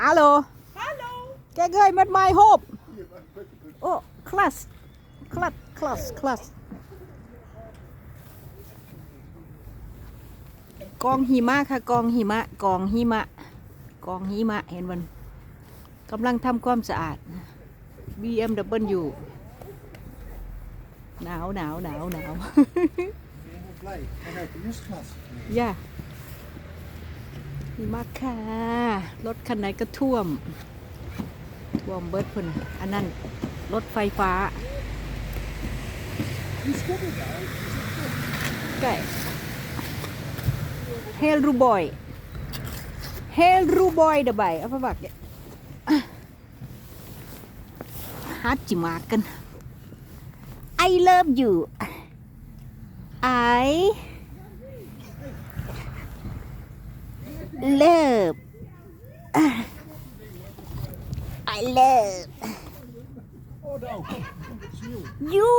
ฮัลโหล Hallo. แกเคยมัดไม้โฮบโอ้คลาสคลาสคลาสคลาสกองหิมะค่ะ กองหิมะ กองหิมะ กองหิมะ เห็นมันกำลังทำความสะอาด BMW หนาวหนาวหนาวหนาว blij. Hij rijdt de justklas. ย่าหิมะค่ะ รถคันไหนก็ท่วม ท่วมเบิดพุ่นอันนั้น รถไฟฟ้าไก่เฮลรูบอย เฮลรูบอยเดบายเอาไปบักเนี่ยฮัดจิมากัน I love you I เลิฟ I love you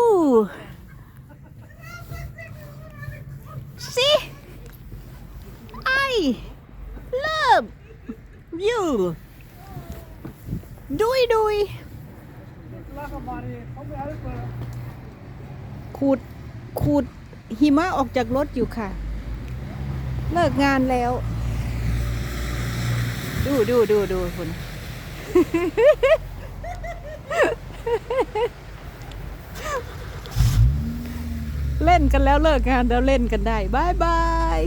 see I love you ดุยดุยขูดขูดหิมะออกจากรถอยู่ค่ะ เลิกงานแล้ว ดูดูดูดูคุณเล่นกันแล้วเลิกงานแล้วเล่นกันได้บายบาย